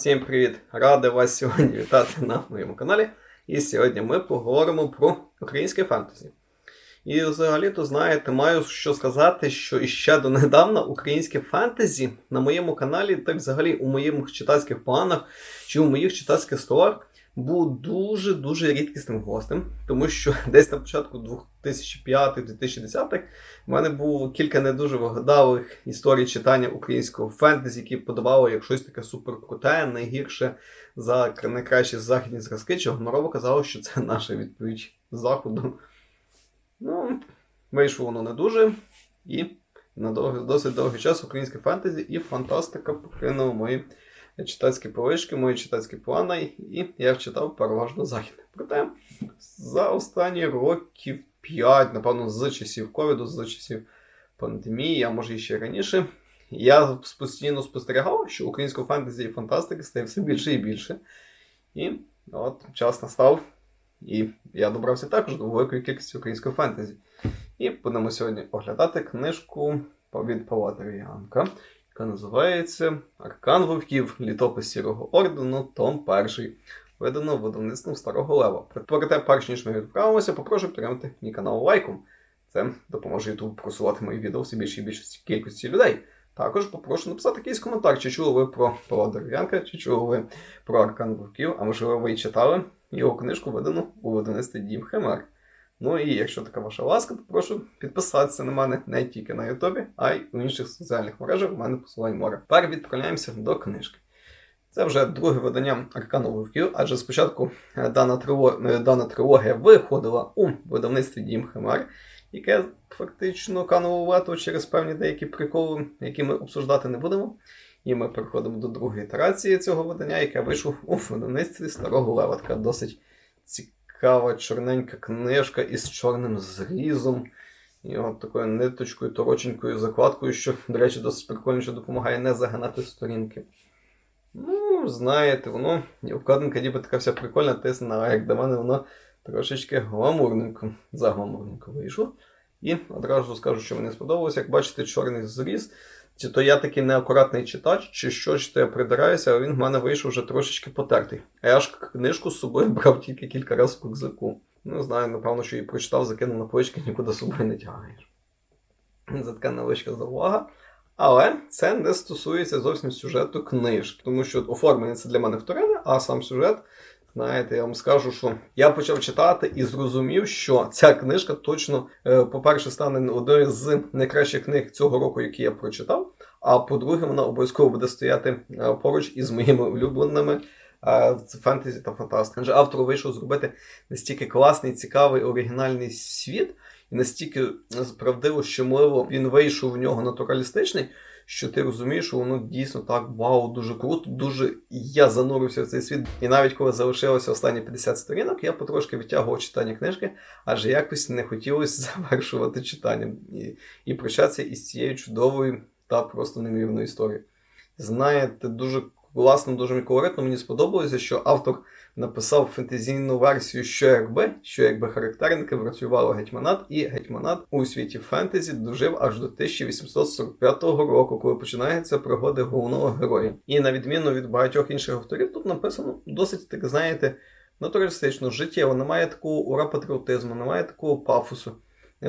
Всім привіт! Радий вас сьогодні вітати на моєму каналі. І сьогодні ми поговоримо про українське фентезі. І взагалі-то, знаєте, маю що сказати, що іще донедавна українське фентезі на моєму каналі, так взагалі у моїх читацьких планах чи у моїх читацьких столах був дуже-дуже рідкісним гостем, тому що десь на початку 2005-2010 в мене було кілька не дуже вигадалих історій читання українського фентезі, які подавали як щось таке суперкруте, найгірше за найкращі західні зразки, чи гонорово казало, що це наша відповідь заходу. Ну, вийшло воно не дуже. І на довгий, досить довгий час українське фентезі і фантастика покинула мої читацькі полишки, мої читацькі плани, і я читав переважно західне. Проте за останні років 5, напевно, з часів ковіду, з часів пандемії, а може і ще раніше, я постійно спостерігав, що українського фентезі і фантастики стає все більше і більше. І от час настав. І я добрався також до великої кількості українського фентезі. І будемо сьогодні оглядати книжку від Павла Дерев'янка, яка називається Аркан Вовків, літопис Сірого ордену, Том 1. Видано видавництвом Старого Лева. Проте, перш ніж ми відправимося, попрошу підтримати мій канал лайком. Це допоможе YouTube просувати мої відео все більше і більшості кількості людей. Також попрошу написати якийсь коментар, чи чули ви про Павла Дерев'янка, чи чули ви про Аркан Вовків, а можливо ви і читали його книжку видану у видавництві Дім Химер. Ну і якщо така ваша ласка, то прошу підписатися на мене не тільки на Ютубі, а й у інших соціальних мережах. У мене посилань море. Тепер відправляємося до книжки. Це вже друге видання Аркану Вовків, адже спочатку е, дана, трило... е, дана трилогія виходила у видавництві Дім Химер, яке фактично кануло вето через певні деякі приколи, які ми обсуждати не будемо. І ми переходимо до другої ітерації цього видання, яке вийшло у видавництві Старого Лева. Така досить цікава чорненька книжка із чорним зрізом. І от такою ниточкою, тороченькою закладкою, що, до речі, досить прикольно, що допомагає не загинати сторінки. Ну, знаєте, воно і обкладинка ніби така вся прикольна, тисна, а як до мене воно трошечки гламурненько, загламурненько вийшло. І одразу скажу, що мені сподобалось. Як бачите, чорний зріз. Чи то я такий неакуратний читач, чи що, чи то я придираюся, а він в мене вийшов вже трошечки потертий. А я ж книжку з собою брав тільки кілька разів в рюкзаку. Ну, знаю, напевно, що її прочитав, закинув на полички, нікуди собою не тягаєш. Це така невеличка заувага. Але це не стосується зовсім сюжету книжки, тому що оформлення це для мене вторинне, а сам сюжет, знаєте, я вам скажу, що я почав читати і зрозумів, що ця книжка точно, е, по-перше, стане одною з найкращих книг цього року, які я прочитав. А по-друге, вона обов'язково буде стояти е, поруч із моїми улюбленими е, фентезі та фантастики. Адже автору вийшов зробити настільки класний, цікавий, оригінальний світ, і настільки правдиво, щемливо він вийшов в нього натуралістичний, що ти розумієш, що воно дійсно так вау, дуже круто, дуже я занурився в цей світ. І навіть коли залишилося останні 50 сторінок, я потрошки відтягував читання книжки, адже якось не хотілося завершувати читання і, і прощатися із цією чудовою та просто неймовірною історією. Знаєте, дуже класно, дуже колоритно. Мені сподобалося, що автор написав фентезійну версію, що якби, що якби характерники працювали гетьманат, і гетьманат у світі фентезі дожив аж до 1845 року, коли починаються пригоди головного героя. І на відміну від багатьох інших авторів, тут написано досить так, знаєте, натуралістично, життєво, немає такого ура патріотизму, немає такого пафосу.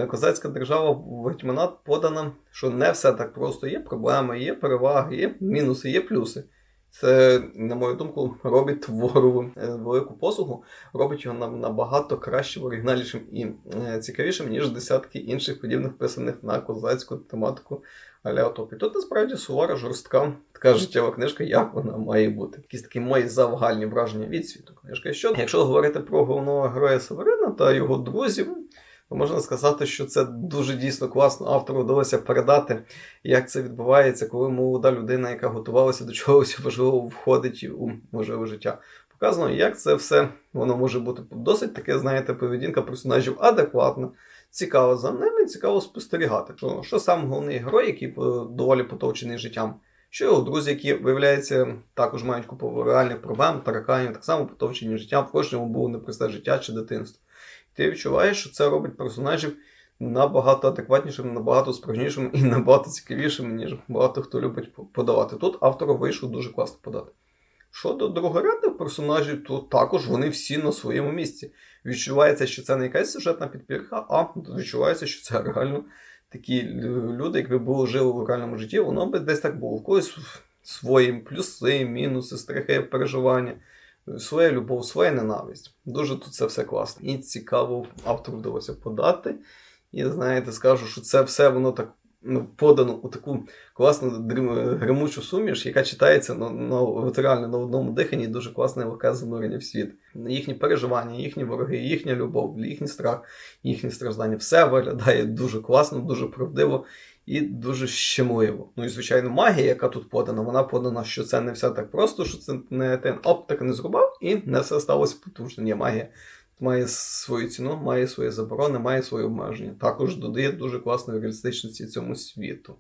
Козацька держава в гетьманат подана, що не все так просто. Є проблеми, є переваги, є мінуси, є плюси. Це, на мою думку, робить твору велику послугу, робить його набагато кращим, оригінальнішим і цікавішим, ніж десятки інших подібних писаних на козацьку тематику аля Утопії. Тут насправді сувора, жорстка така життєва книжка, як вона має бути. Якісь такі мої завгальні враження від світу книжки. Що, якщо говорити про головного героя Северина та його друзів, можна сказати, що це дуже дійсно класно. Автору вдалося передати, як це відбувається, коли молода людина, яка готувалася до чогось важливого, входить у можливе життя. Показано, як це все воно може бути досить таке, знаєте, поведінка персонажів адекватна. Цікаво за ними, цікаво спостерігати. Що, що сам головний герой, який доволі потовчений життям, що його друзі, які, виявляється, також мають купу реальних проблем, тараканів, так само потовчені життям, в кожному було непросте життя чи дитинство. Ти відчуваєш, що це робить персонажів набагато адекватнішими, набагато справжнішими і набагато цікавішими, ніж багато хто любить подавати. Тут автору вийшов дуже класно подати. Щодо другорядних персонажів, то також вони всі на своєму місці. Відчувається, що це не якась сюжетна підпірка, а відчувається, що це реально такі люди, якби було жили в реальному житті, воно би десь так було. В когось свої плюси, мінуси, страхи, переживання, своя любов, своя ненависть. Дуже тут це все класно. І цікаво автору вдалося подати. І знаєте, скажу, що це все воно так ну, подано у таку класну гримучу суміш, яка читається на, на, реально на одному диханні, дуже класне легке занурення в світ. Їхні переживання, їхні вороги, їхня любов, їхній страх, їхні страждання. Все виглядає дуже класно, дуже правдиво і дуже щемливо. Ну і звичайно, магія, яка тут подана, вона подана, що це не все так просто, що це не ти оп, так не зрубав, і не все сталося потужно. Ні, магія має свою ціну, має свої заборони, має свої обмеження. Також додає дуже класної реалістичності цьому світу.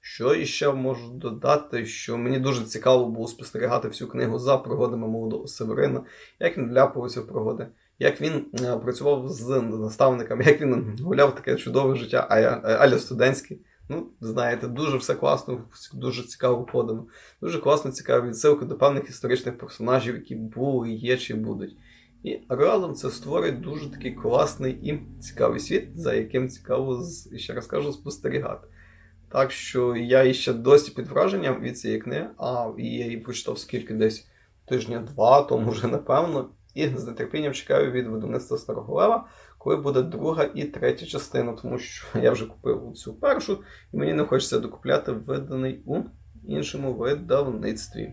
Що іще можу додати, що мені дуже цікаво було спостерігати всю книгу за пригодами молодого Северина, як він вляпувався в пригоди, як він е, працював з наставниками, як він гуляв таке чудове життя, а- аля студентське. Ну, знаєте, дуже все класно, дуже цікаво подано. Дуже класно цікаві відсилки до певних історичних персонажів, які були, є чи будуть. І разом це створить дуже такий класний і цікавий світ, за яким цікаво, ще раз кажу, спостерігати. Так що я іще досі під враженням від цієї книги, а і я її прочитав скільки десь тижня-два, тому вже напевно. І з нетерпінням чекаю від видавництва Старого Лева, коли буде друга і третя частина, тому що я вже купив цю першу, і мені не хочеться докупляти виданий у іншому видавництві.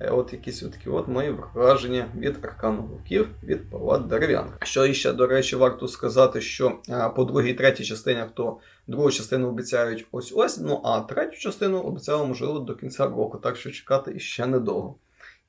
Е, От якісь такі от мої враження від аркану вовків від Павла Дерев'янка. Що іще, до речі, варто сказати, що е, по другій третій частині, то другу частину обіцяють ось ось, ну а третю частину обіцяли, можливо, до кінця року, так що чекати іще недовго.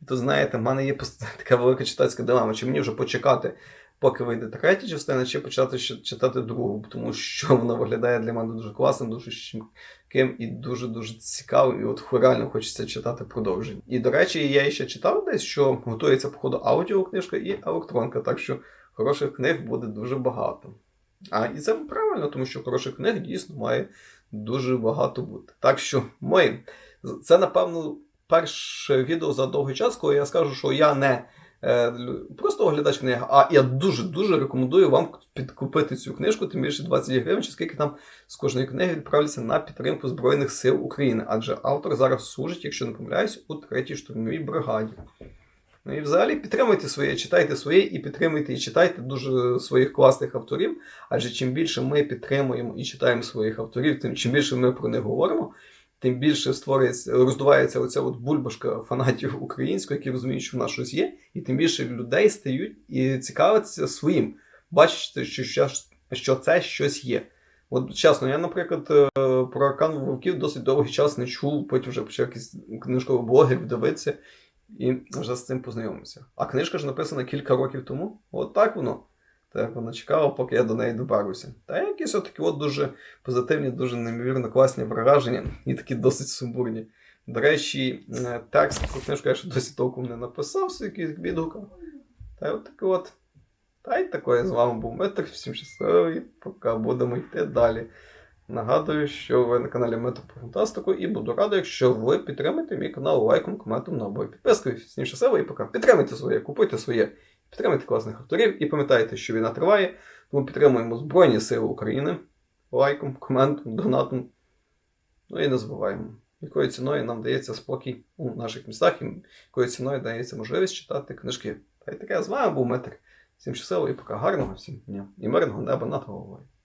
І то знаєте, в мене є така велика читацька дилема, чи мені вже почекати, поки вийде третя частина, чи почати читати другу, тому що вона виглядає для мене дуже класно, дуже щемким і дуже-дуже цікавим. І от реально хочеться читати продовження. І до речі, я ще читав десь, що готується по ходу аудіокнижка і електронка, так що хороших книг буде дуже багато. А і це правильно, тому що хороших книг дійсно має дуже багато бути. Так що ми, це напевно перше відео за довгий час, коли я скажу, що я не просто оглядач книги, а я дуже-дуже рекомендую вам підкупити цю книжку, тим більше 20 гривень, чи скільки там з кожної книги відправляться на підтримку Збройних сил України. Адже автор зараз служить, якщо не помиляюсь, у третій штурмовій бригаді. Ну і взагалі підтримуйте своє, читайте своє і підтримуйте і читайте дуже своїх класних авторів. Адже чим більше ми підтримуємо і читаємо своїх авторів, тим чим більше ми про них говоримо, тим більше створюється, роздувається оця от бульбашка фанатів української, які розуміють, що в нас щось є, і тим більше людей стають і цікавляться своїм, бачите, що, що, що це щось є. От чесно, я, наприклад, е, про Аркан Вовків досить довгий час не чув, потім вже почав якийсь книжковий блогер дивитися і вже з цим познайомився. А книжка ж написана кілька років тому. От так воно. Так вона чекала, поки я до неї доберуся. Та якісь отакі от дуже позитивні, дуже неймовірно класні враження і такі досить сумбурні. До речі, е, текст про книжку я ще досі толком не написав в якийсь відгуках. Та от таке от. Та й такое з вами був Метр, всім щасливий, поки будемо йти далі. Нагадую, що ви на каналі Метро по Фантастику і буду радий, якщо ви підтримаєте мій канал лайком, коментом на обоє підпискою. Всім щасливо і пока. Підтримуйте своє, купуйте своє, підтримуйте класних авторів і пам'ятайте, що війна триває, тому підтримуємо Збройні Сили України лайком, коментом, донатом. Ну і не забуваємо, якою ціною нам дається спокій у наших містах, і якою ціною дається можливість читати книжки. Та й таке з вами був Метр. Всім щасливо і пока гарного всім дня і мирного неба над головою.